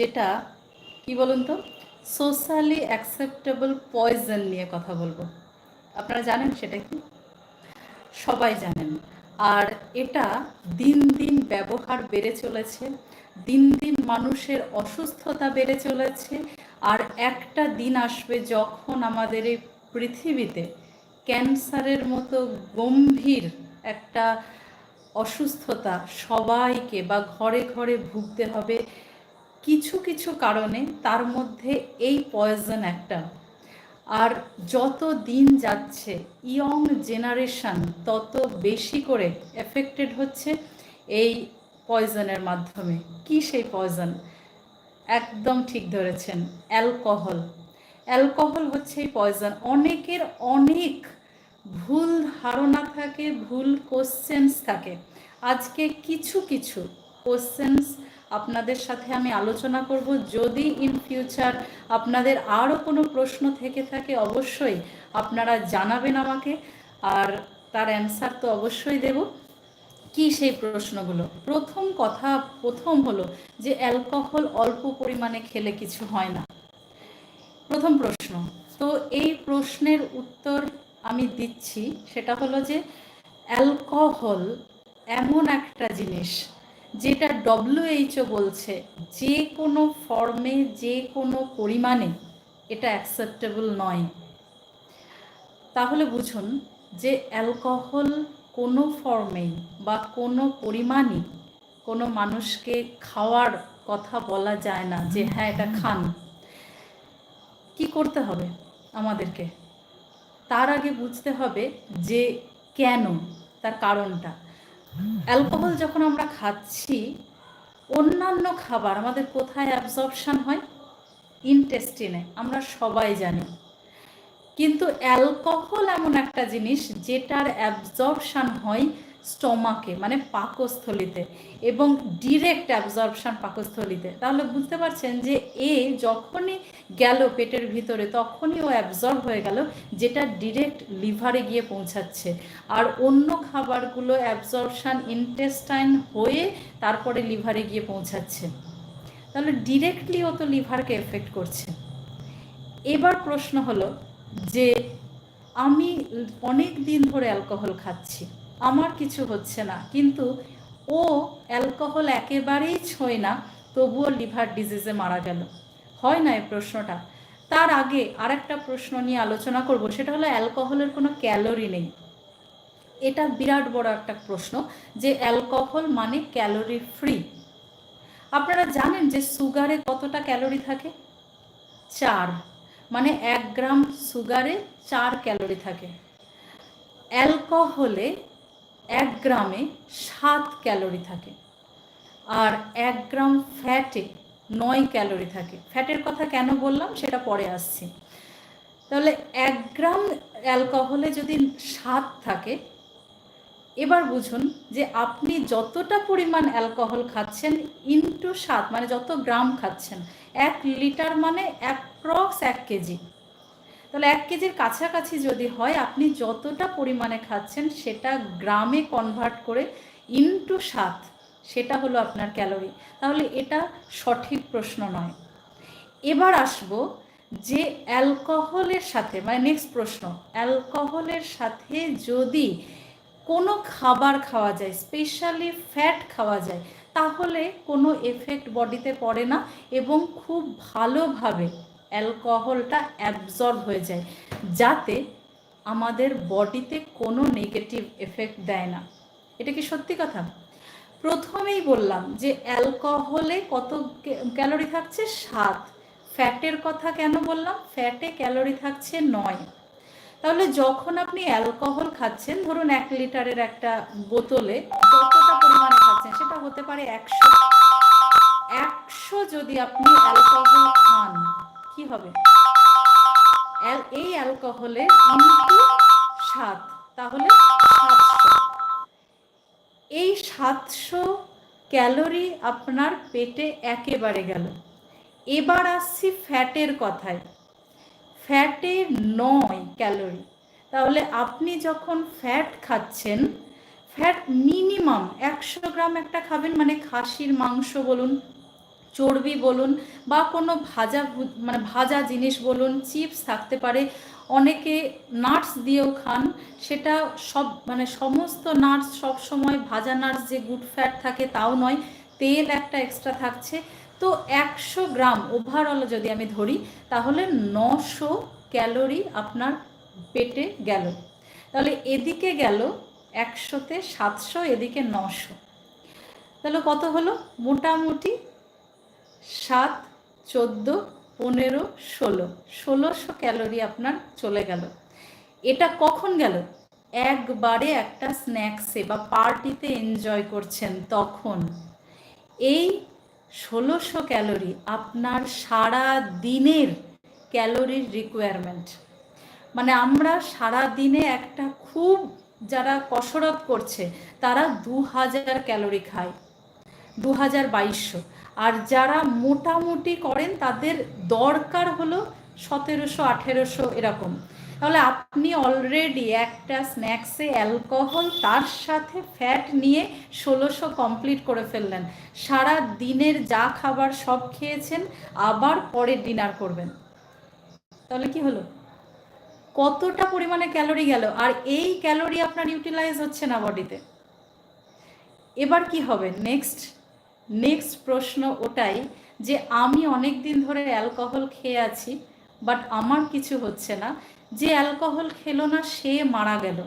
যেটা, কি বলুন তো? সোশ্যালি অ্যাকসেপ্টেবল পয়জন নিয়ে কথা বলব। আপনারা জানেন সেটা কি? সবাই জানেন। আর এটা দিন দিন ব্যবহার বেড়ে চলেছে, দিন দিন মানুষের অসুস্থতা বেড়ে চলেছে, আর একটা দিন আসবে যখন আমাদের এই পৃথিবীতে ক্যান্সারের মতো গম্ভীর একটা অসুস্থতা সবাইকে বা ঘরে ঘরে ভুগতে হবে। কিছু কিছু কারণে তার মধ্যে এই পয়জন একটা। আর যত দিন যাচ্ছে ইয়ং জেনারেশন তত বেশি করে এফেক্টেড হচ্ছে এই পয়জনের মাধ্যমে। কি সেই পয়জন একদম ঠিক ধরেছেন অ্যালকোহল অ্যালকোহল হচ্ছে এই পয়জন অনেকের অনেক ভুল ধারণা থাকে, ভুল কোশ্চেন্স থাকে। আজকে কিছু কিছু কোশ্চেন্স আপনাদের সাথে আমি আলোচনা করব। যদি ইন ফিউচার আপনাদের আরও কোনো প্রশ্ন থেকে থাকে, অবশ্যই আপনারা জানাবেন আমাকে। আর তার অ্যান্সার তো অবশ্যই দেব। কি সেই প্রশ্নগুলো? প্রথম কথা, প্রথম হলো যে অ্যালকোহল অল্প পরিমাণে খেলে কিছু হয় না। প্রথম প্রশ্ন। তো এই প্রশ্নের উত্তর আমি দিচ্ছি। সেটা হলো যে অ্যালকোহল এমন একটা জিনিস যেটা ডব্লিউএইচও বলছে, যে কোনো ফর্মে যে কোনো পরিমাণে এটা অ্যাকসেপ্টেবল নয়। তাহলে বুঝুন যে অ্যালকোহল কোনো ফর্মেই বা কোনো পরিমাণই কোনো মানুষকে খাওয়ার কথা বলা যায় না যে হ্যাঁ এটা খান। কি করতে হবে আমাদেরকে? তার আগে বুঝতে হবে যে কেন, তার কারণটা। অ্যালকোহল যখন আমরা খাচ্ছি, অন্যান্য খাবার আমাদের কোথায় অ্যাবজর্পশান হয়? ইনটেস্টিনে আমরা সবাই জানি। কিন্তু অ্যালকোহল এমন একটা জিনিস যেটার অ্যাবজর্পশান হয় স্টমাকে মানে পাকস্থলিতে এবং ডিরেক্ট অ্যাবজর্পশান পাকস্থলিতে। তাহলে বুঝতে পারছেন যে এ যখনই গেল পেটের ভিতরে, তখনই ও অ্যাবজর্ব হয়ে গেল, যেটা ডিরেক্ট লিভারে গিয়ে পৌঁছাচ্ছে। আর অন্য খাবারগুলো অ্যাবজর্পশান ইন্টেস্টাইন হয়ে তারপরে লিভারে গিয়ে পৌঁছাচ্ছে। তাহলে ডিরেক্টলি ও তো লিভারকে এফেক্ট করছে। এবার প্রশ্ন হলো যে, আমি অনেক দিন ধরে অ্যালকোহল খাচ্ছি। আমার কিছু হচ্ছে না। কিন্তু ও অ্যালকোহল একেবারেই ছোঁয় না, তবুও লিভার ডিজিজে মারা গেল। হয় না এই প্রশ্নটা? তার আগে আর একটা প্রশ্ন নিয়ে আলোচনা করব, সেটা হলো অ্যালকোহলের কোনো ক্যালোরি নেই। এটা বিরাট বড় একটা প্রশ্ন যে অ্যালকোহল মানে ক্যালোরি ফ্রি। আপনারা জানেন যে সুগারে কতটা ক্যালোরি থাকে? চার। মানে এক গ্রাম সুগারে চার ক্যালোরি থাকে। অ্যালকোহলে এক গ্রামে সাত ক্যালোরি থাকে আর এক গ্রাম ফ্যাটে নয় ক্যালোরি থাকে। ফ্যাটের কথা কেন বললাম? সেটা পরে আসছি। তাহলে এক গ্রাম অ্যালকোহলে যদি সাত থাকে, এবার বুঝুন যে আপনি যতটা পরিমাণ অ্যালকোহল খাচ্ছেন ইন্টু সাত মানে যত গ্রাম খাচ্ছেন, এক লিটার মানে অ্যাপ্রক্স এক কেজি। তাহলে এক কেজির কাছাকাছি যদি হয়, আপনি যতটা পরিমাণে খাচ্ছেন সেটা গ্রামে কনভার্ট করে ইন্টু সাত সেটা হলো আপনার ক্যালোরি তাহলে এটা সঠিক প্রশ্ন নয়। এবার আসব যে অ্যালকোহলের সাথে মানে নেক্সট প্রশ্ন, অ্যালকোহলের সাথে যদি কোনো খাবার খাওয়া যায় স্পেশালি ফ্যাট খাওয়া যায়, তাহলে কোনো এফেক্ট বডিতে পড়ে না এবং খুব ভালোভাবে অ্যালকোহলটা অ্যাবজর্ব হয়ে যায়, যাতে আমাদের বডিতে কোনো নেগেটিভ এফেক্ট দেয় না। এটা কি সত্যি কথা? প্রথমেই বললাম যে অ্যালকোহলে কত ক্যালোরি থাকছে? সাত। ফ্যাটের কথা কেন বললাম? ফ্যাটে ক্যালোরি থাকছে নয়। তাহলে যখন আপনি অ্যালকোহল খাচ্ছেন, ধরুন এক লিটারের একটা বোতলে যতটা পরিমাণে খাচ্ছেন, সেটা হতে পারে একশো। একশো যদি আপনি অ্যালকোহল খান কি হবে? এই অ্যালকোহলে ইন্টু সাত। তাহলে সাতশো। এই সাতশো ক্যালোরি আপনার পেটে একেবারে গেল। এবার আসছি ফ্যাটের কথায়। ফ্যাটে নয় ক্যালোরি। তাহলে আপনি যখন ফ্যাট খাচ্ছেন, ফ্যাট মিনিমাম একশো গ্রাম একটা খাবেন মানে খাসির মাংস বলুন চর্বি বলুন বা কোনো ভাজা মানে ভাজা জিনিস বলুন, চিপস থাকতে পারে। অনেকে নাটস দিয়েও খান। সেটা সব মানে সমস্ত নাটস সব সময় ভাজা নাটস যে গুড ফ্যাট থাকে তাও নয়, তেল একটা এক্সট্রা থাকছে। তো একশো গ্রাম ওভারঅল যদি আমি ধরি, তাহলে নশো ক্যালোরি আপনার পেটে গেল। তাহলে এদিকে গেল একশোতে সাতশো, এদিকে নশো। তাহলে কত হলো? মোটামুটি সাত, চোদ্দ, পনেরো, ষোলো। ষোলোশো ক্যালোরি আপনার চলে গেল। এটা কখন গেল? একবারে একটা স্ন্যাক্সে বা পার্টিতে এনজয় করছেন তখন। এই ষোলোশো ক্যালোরি আপনার সারা দিনের ক্যালোরির রিকোয়ারমেন্ট মানে আমরা সারা দিনে একটা খুব যারা কসরত করছে, তারা দু হাজার ক্যালোরি খায়। দু হাজার বাইশশো। আর যারা মোটামুটি করেন, তাদের দরকার হলো সতেরোশো, আঠেরোশো এরকম। তাহলে আপনি অলরেডি একটা স্ন্যাক্সে অ্যালকোহল তার সাথে ফ্যাট নিয়ে ষোলোশো কমপ্লিট করে ফেললেন। সারা দিনের যা খাবার সব খেয়েছেন, আবার পরে ডিনার করবেন। তাহলে কি হলো? কতটা পরিমাণে ক্যালোরি গেল? আর এই ক্যালোরি আপনার ইউটিলাইজ হচ্ছে না বডিতে এবার কি হবে? নেক্সট নেক্সট প্রশ্ন ওটাই যে আমি অনেক দিন ধরে অ্যালকোহল খেয়ে আছি বাট আমার কিছু হচ্ছে না। যে অ্যালকোহল খেলো না, সে মারা গেল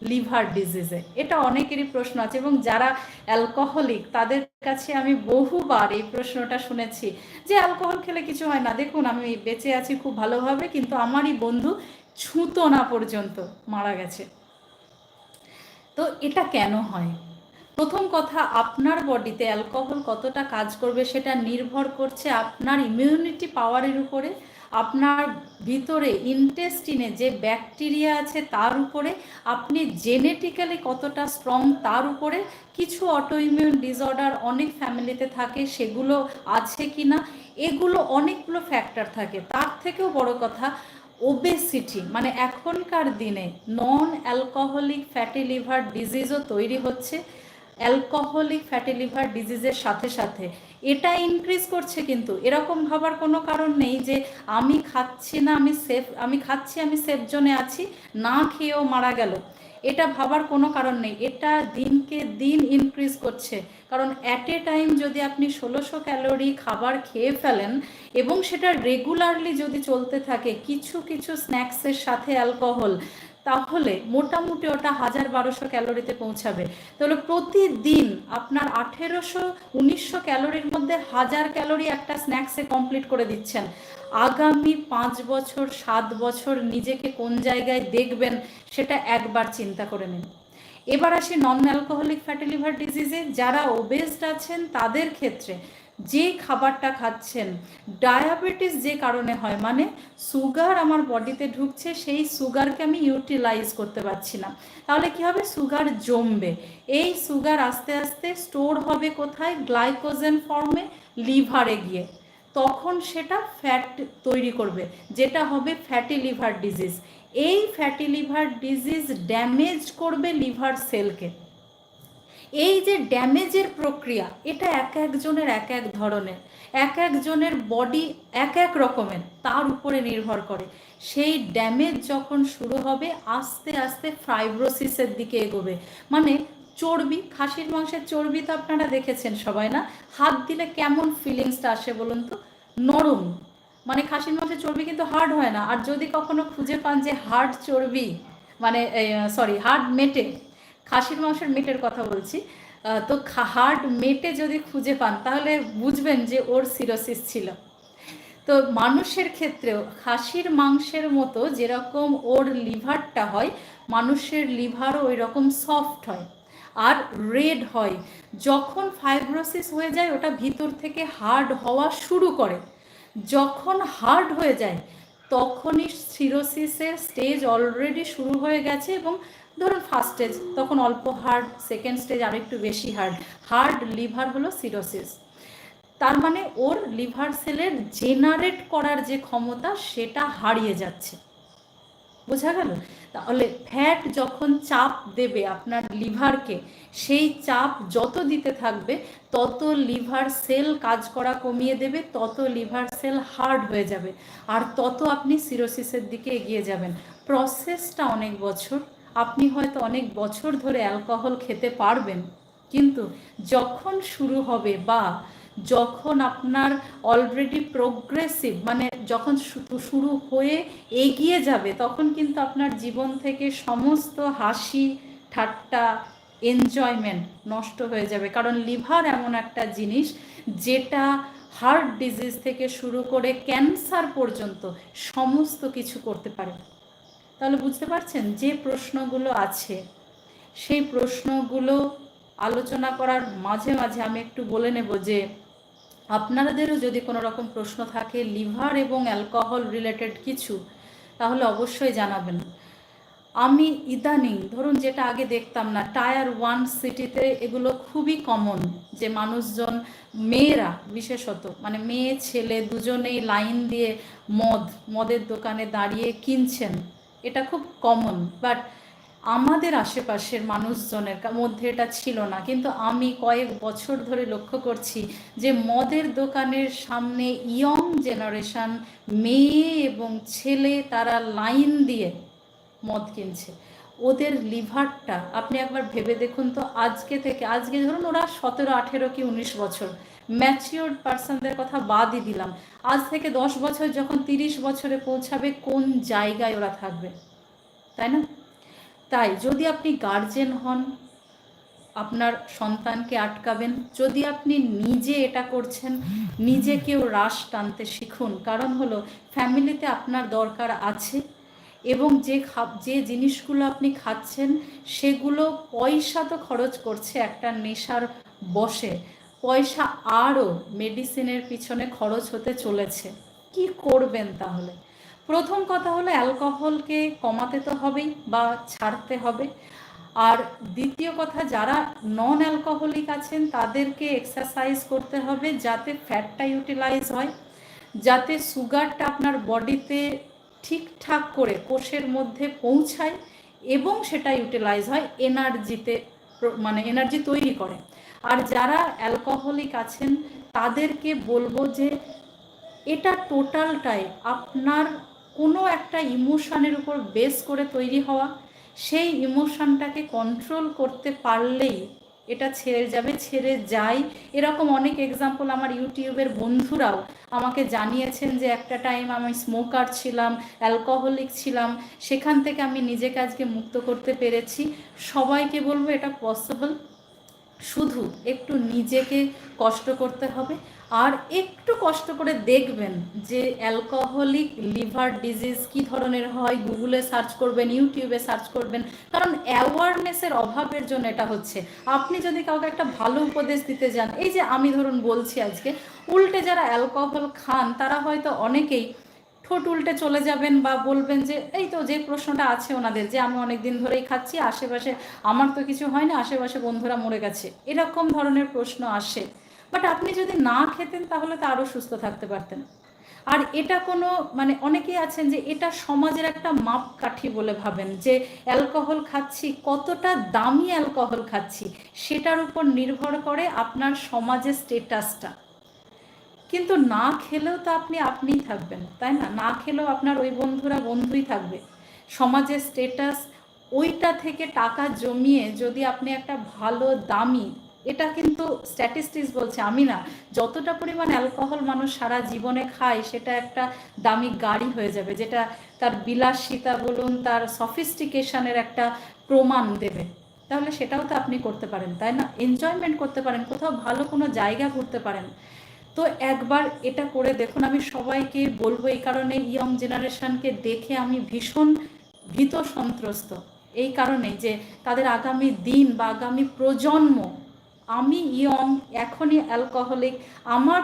লিভার ডিজিজে এটা অনেকেরই প্রশ্ন আছে এবং যারা অ্যালকোহলিক তাদের কাছে আমি বহুবার এই প্রশ্নটা শুনেছি যে অ্যালকোহল খেলে কিছু হয় না। দেখুন, আমি বেঁচে আছি খুব ভালোভাবে, কিন্তু আমারই বন্ধু ছুঁতো না পর্যন্ত মারা গেছে। তো এটা কেন হয়? প্রথম কথা, আপনার বডিতে অ্যালকোহল কতটা কাজ করবে সেটা নির্ভর করছে আপনার ইমিউনিটি পাওয়ারের উপরে, আপনার ভিতরে ইন্টেস্টিনে যে ব্যাকটেরিয়া আছে তার উপরে, আপনি জেনেটিক্যালি কতটা স্ট্রং তার উপরে, কিছু অটো ইমিউন ডিসঅর্ডার অনেক ফ্যামিলিতে থাকে, সেগুলো আছে কি না এগুলো অনেকগুলো ফ্যাক্টর থাকে। তার থেকেও বড় কথা ওবেসিটি মানে এখনকার দিনে নন অ্যালকোহলিক ফ্যাটি লিভার ডিজিজও তৈরি হচ্ছে। অ্যালকোহলিক ফ্যাটি লিভার ডিজিজের সাথে সাথে। এটা ইনক্রিজ করছে কিন্তু। এরকম ভাবার কোনো কারণ নেই যে আমি খাচ্ছি না, আমি সেফ আমি খাচ্ছি, আমি সেফ জোনে আছি, না খেয়েও মারা গেল। এটা ভাবার কোনো কারণ নেই। এটা দিনকে দিন ইনক্রিজ করছে। কারণ অ্যাট এ টাইম যদি আপনি ষোলোশো ক্যালোরি খাবার খেয়ে ফেলেন এবং সেটা রেগুলারলি যদি চলতে থাকে, কিছু কিছু স্ন্যাক্সের সাথে অ্যালকোহল তাহলে মোটামুটি ওটা হাজার বারোশো ক্যালোরিতে পৌঁছাবে। তাহলে প্রতিদিন আপনার আঠেরোশো, উনিশশো ক্যালোরির মধ্যে হাজার ক্যালোরি একটা স্ন্যাক্সে কমপ্লিট করে দিচ্ছেন। আগামী পাঁচ বছর, সাত বছর নিজেকে কোন জায়গায় দেখবেন সেটা একবার চিন্তা করে নিন। এবার আসি নন অ্যালকোহলিক ফ্যাটি লিভার ডিজিজে যারা ওবেসড আছেন তাদের ক্ষেত্রে যে খাবারটা খাচ্ছেন, ডায়াবেটিস যে কারণে হয় মানে সুগার আমার বডিতে ঢুকছে, সেই সুগারকে আমি ইউটিলাইজ করতে পারছি না। তাহলে কি হবে? সুগার জমবে। এই সুগার আস্তে আস্তে স্টোর হবে কোথায়? গ্লাইকোজেন ফর্মে, লিভারে গিয়ে। তখন সেটা ফ্যাট তৈরি করবে, যেটা হবে ফ্যাটি লিভার ডিজিজ। এই ফ্যাটি লিভার ডিজিজ ড্যামেজ করবে লিভার সেলকে। এই যে ড্যামেজের প্রক্রিয়া, এটা এক একজনের এক এক ধরনের, এক একজনের বডি এক এক রকমের, তার উপরে নির্ভর করে। সেই ড্যামেজ যখন শুরু হবে, আস্তে আস্তে ফাইব্রোসিসের দিকে এগোবে। মানে চর্বি, খাসির মাংসের চর্বি তো আপনারা দেখেছেন সবাই না? হাত দিলে কেমন ফিলিংসটা আসে বলুন তো? নরম। মানে খাসির মাংসের চর্বি কিন্তু হার্ড হয় না। আর যদি কখনো খুঁজে পান যে হার্ড চর্বি মানে সরি, হার্ড মেটে খাসির মাংসের মেটের কথা বলছি। তো হার্ড মেটে যদি খুঁজে পান, তাহলে বুঝবেন যে ওর সিরোসিস ছিল। তো মানুষের ক্ষেত্রেও খাসির মাংসের মতো যেরকম ওর লিভারটা হয়, মানুষের লিভারও ওই রকম সফট হয় আর রেড হয়। যখন ফাইব্রোসিস হয়ে যায়, ওটা ভিতর থেকে হার্ড হওয়া শুরু করে। যখন হার্ড হয়ে যায়, তখনই সিরোসিসের স্টেজ অলরেডি শুরু হয়ে গেছে এবং ধরুন ফার্স্ট স্টেজ তখন অল্প হার্ড সেকেন্ড স্টেজ আর একটু বেশি হার্ড হার্ড লিভার হলো সিরোসিস তার মানে ওর লিভার সেলের জেনারেট করার যে ক্ষমতা, সেটা হারিয়ে যাচ্ছে। বোঝা গেল? তাহলে ফ্যাট যখন চাপ দেবে আপনার লিভারকে সেই চাপ যত দিতে থাকবে, তত লিভার সেল কাজ করা কমিয়ে দেবে, তত লিভার সেল হার্ড হয়ে যাবে। আর তত আপনি সিরোসিসের দিকে এগিয়ে যাবেন। প্রসেসটা অনেক বছর আপনি হয়তো অনেক বছর ধরে অ্যালকোহল খেতে পারবেন, কিন্তু যখন শুরু হবে বা যখন আপনার অলরেডি প্রোগ্রেসিভ মানে যখন শুরু হয়ে এগিয়ে যাবে, তখন কিন্তু আপনার জীবন থেকে সমস্ত হাসি, ঠাট্টা এনজয়মেন্ট নষ্ট হয়ে যাবে। কারণ লিভার এমন একটা জিনিস যেটা হার্ট ডিজিজ থেকে শুরু করে ক্যান্সার পর্যন্ত সমস্ত কিছু করতে পারে। তাহলে বুঝতে পারছেন যে প্রশ্নগুলো আছে, সেই প্রশ্নগুলো আলোচনা করার মাঝে মাঝে আমি একটু বলে নেব যে আপনাদেরও যদি কোনো রকম প্রশ্ন থাকে, লিভার এবং অ্যালকোহল রিলেটেড কিছু, তাহলে অবশ্যই জানাবেন। আমি ইদানিং, ধরুন যেটা আগে দেখতাম না, টায়ার ওয়ান সিটিতে এগুলো খুবই কমন, যে মানুষজন, মেয়েরা বিশেষত মানে মেয়ে, ছেলে দুজনেই লাইন দিয়ে মদ, মদের দোকানে দাঁড়িয়ে কিনছেন। এটা খুব কমন বাট আমাদের আশেপাশের মানুষজনের মধ্যে এটা ছিল না। কিন্তু আমি কয়েক বছর ধরে লক্ষ্য করছি যে মদের দোকানের সামনে ইয়ং জেনারেশন মেয়ে এবং ছেলে তারা লাইন দিয়ে মদ কিনছে। ওদের লিভারটা, আপনি একবার ভেবে দেখুন তো আজকে থেকে, আজকে ধরুন ওরা সতেরো, আঠেরো কি উনিশ বছর ম্যাচিওর পার্সনদের কথা বাদই দিলাম। আজ থেকে দশ বছর যখন তিরিশ বছরে পৌঁছাবে, কোন জায়গায় ওরা থাকবে? তাই না? তাই যদি আপনি গার্জেন হন, আপনার সন্তানকে আটকাবেন, যদি আপনি নিজে এটা করছেন, নিজেকেও রাশ টানতে শিখুন, কারণ হলো ফ্যামিলিতে আপনার দরকার আছে। এবং যে খা যে জিনিসগুলো আপনি খাচ্ছেন, সেগুলো পয়সা তো খরচ করছে একটা নেশার বসে। পয়সা আরও মেডিসিনের পিছনে খরচ হতে চলেছে। কি করবেন তাহলে? প্রথম কথা হলো অ্যালকোহলকে কমাতে তো হবেই বা ছাড়তে হবে। আর দ্বিতীয় কথা, যারা নন অ্যালকোহলিক আছেন, তাদেরকে এক্সারসাইজ করতে হবে যাতে ফ্যাটটা ইউটিলাইজ হয়, যাতে সুগারটা আপনার বডিতে ঠিকঠাক করে কোষের মধ্যে পৌঁছায় এবং সেটা ইউটিলাইজ হয় এনার্জিতে মানে এনার্জি তৈরি করে। আর যারা অ্যালকোহলিক আছেন, তাদেরকে বলব যে এটা টোটালটাই আপনার কোনো একটা ইমোশানের উপর বেস করে তৈরি হওয়া। সেই ইমোশানটাকে কন্ট্রোল করতে পারলেই এটা ছেড়ে যাবে, ছেড়ে যাই। এরকম অনেক এক্সাম্পল আমার ইউটিউবের বন্ধুরাও আমাকে জানিয়েছেন যে একটা টাইম আমি স্মোকার ছিলাম অ্যালকোহলিক ছিলাম, সেখান থেকে আমি নিজেকে আজকে মুক্ত করতে পেরেছি। সবাইকে বলব এটা পসিবল শুধু একটু নিজেকে কষ্ট করতে হবে আর একটু কষ্ট করে দেখবেন যে অ্যালকোহলিক লিভার ডিজিজ কি ধরনের হয় গুগলে সার্চ করবেন ইউটিউবে সার্চ করবেন, কারণ অ্যাওয়ারনেসের অভাবের জন্য এটা হচ্ছে। আপনি যদি কাউকে একটা ভালো উপদেশ দিতে যান, এই যে আমি ধরুন বলছি আজকে, উল্টে যারা অ্যালকোহল খান, তারা হয়তো অনেকেই ঠোঁট উল্টে চলে যাবেন বা বলবেন যে, এই তো যে প্রশ্নটা আছে ওনাদের, যে আমি অনেক দিন ধরেই খাচ্ছি, আশেপাশে আমার তো কিছু হয় না, আশেপাশে বন্ধুরা মরে গেছে। এরকম ধরনের প্রশ্ন আসে। বাট আপনি যদি না খেতেন তাহলে তো আরও সুস্থ থাকতে পারতেন। আর এটা কোনো মানে অনেকেই আছেন যে এটা সমাজের একটা মাপকাঠি বলে ভাবেন যে অ্যালকোহল খাচ্ছি, কতটা দামি অ্যালকোহল খাচ্ছি, সেটার উপর নির্ভর করে আপনার সমাজের স্টেটাসটা। কিন্তু না খেলেও তো আপনি আপনিই থাকবেন, তাই না? না খেলেও আপনার ওই বন্ধুরা বন্ধুই থাকবে। সমাজের স্টেটাস ওইটা থেকে টাকা জমিয়ে যদি আপনি একটা ভালো, দামি এটা কিন্তু স্ট্যাটিস্টিক্স বলছে, আমি না, যতটা পরিমাণ অ্যালকোহল মানুষ সারা জীবনে খায়, সেটা একটা দামি গাড়ি হয়ে যাবে, যেটা তার বিলাসিতা বলুন, তার সফিস্টিকেশনের একটা প্রমাণ দেবে। তাহলে সেটাও তো আপনি করতে পারেন, তাই না? এনজয়মেন্ট করতে পারেন, কোথাও ভালো কোনো জায়গা ঘুরতে পারেন। তো একবার এটা করে দেখুন, আমি সবাইকে বলব, এই কারণে ইয়ং জেনারেশনকে দেখে আমি ভীষণ ভীত সন্ত্রস্ত। এই কারণে যে তাদের আগামী দিন বা আগামী প্রজন্ম আমি ইয়ং, এখনই অ্যালকোহলিক। আমার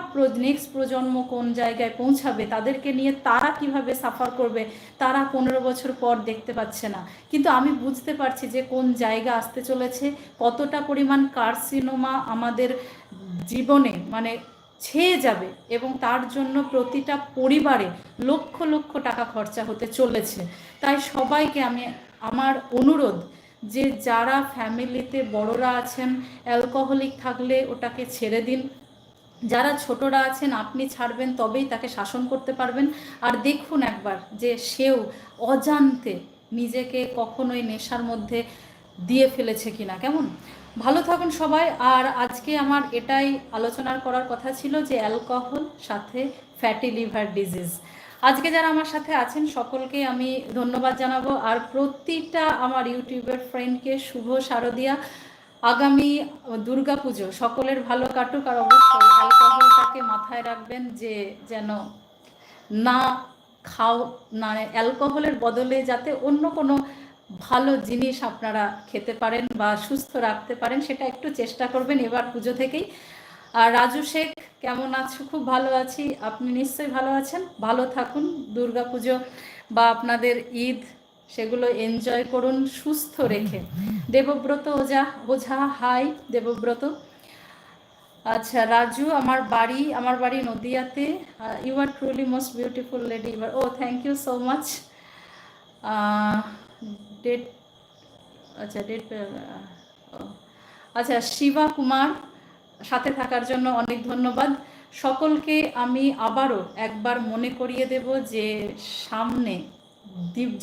নেক্সট প্রজন্ম কোন জায়গায় পৌঁছাবে, তাদেরকে নিয়ে তারা কীভাবে সাফার করবে, তারা পনেরো বছর পর দেখতে পাচ্ছে না। কিন্তু আমি বুঝতে পারছি যে কোন জায়গা আসতে চলেছে, কতটা পরিমাণ কার্সিনোমা আমাদের জীবনে মানে ছেয়ে যাবে এবং তার জন্য প্রতিটা পরিবারে লক্ষ লক্ষ টাকা খরচা হতে চলেছে। তাই সবাইকে আমি আমার অনুরোধ যে যারা ফ্যামিলিতে বড়রা আছেন, অ্যালকোহলিক থাকলে ওটাকে ছেড়ে দিন। যারা ছোটরা আছেন, আপনি ছাড়বেন, তবেই তাকে শাসন করতে পারবেন। আর দেখুন একবার যে সেও অজান্তে নিজেকে কখনোই নেশার মধ্যে দিয়ে ফেলেছে কিনা। কেমন? ভালো থাকুন সবাই। আর আজকে আমার এটাই আলোচনার করার কথা ছিল যে অ্যালকোহল, সাথে ফ্যাটি লিভার ডিজিজ। আজকে যারা আমার সাথে আছেন, সকলকে আমি ধন্যবাদ জানাব। আর প্রতিটা আমার ইউটিউবের ফ্রেন্ডকে শুভ শারদিয়া। আগামী দুর্গাপুজো সকলের ভালো কাটুক আর অবশ্যই অ্যালকোহলটাকে মাথায় রাখবেন যে যেন না খাও, না অ্যালকোহলের বদলে যাতে অন্য কোনো ভালো জিনিস আপনারা খেতে পারেন বা সুস্থ রাখতে পারেন, সেটা একটু চেষ্টা করবেন এবার পুজো থেকেই। আর রাজু শেখ কেমন আছো? খুব ভালো আছি। আপনি নিশ্চয়ই ভালো আছেন? ভালো থাকুন। দুর্গা পুজো বা আপনাদের ঈদ, সেগুলো এনজয় করুন সুস্থ রেখে। দেবব্রত ওঝা ওঝা, হাই দেবব্রত। আচ্ছা রাজু, আমার বাড়ি আমার বাড়ি নদিয়াতে। You are truly most beautiful lady you oh thank you so much date আচ্ছা ডেট আচ্ছা শিবা কুমার সাথে থাকার জন্য অনেক ধন্যবাদ। সকলকে আমি আবারও একবার মনে করিয়ে দেব যে সামনে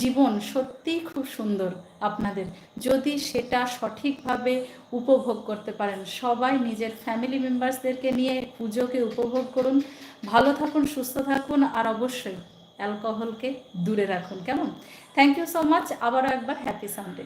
জীবন সত্যিই খুব সুন্দর আপনাদের। যদি সেটা সঠিকভাবে উপভোগ করতে পারেন, সবাই নিজের ফ্যামিলি মেম্বার্সদেরকে নিয়ে পুজোকে উপভোগ করুন। ভালো থাকুন, সুস্থ থাকুন আর অবশ্যই অ্যালকোহলকে দূরে রাখুন, কেমন? থ্যাংক ইউ সো মাচ আবারও একবার হ্যাপি সানডে